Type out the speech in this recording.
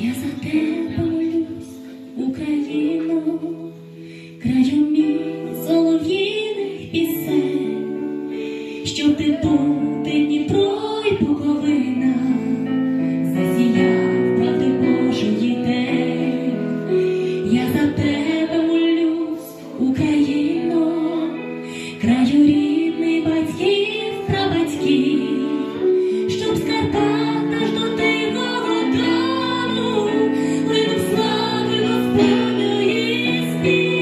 Я за тебе молюсь, Україно, краю мій солов'їних пісень, щоб ти бути Дніпро й Буковина, засіяв правди Божої день. Я за тебе молюсь, Україно, краю рідний батьків, прабатьків, щоб скарбати. see.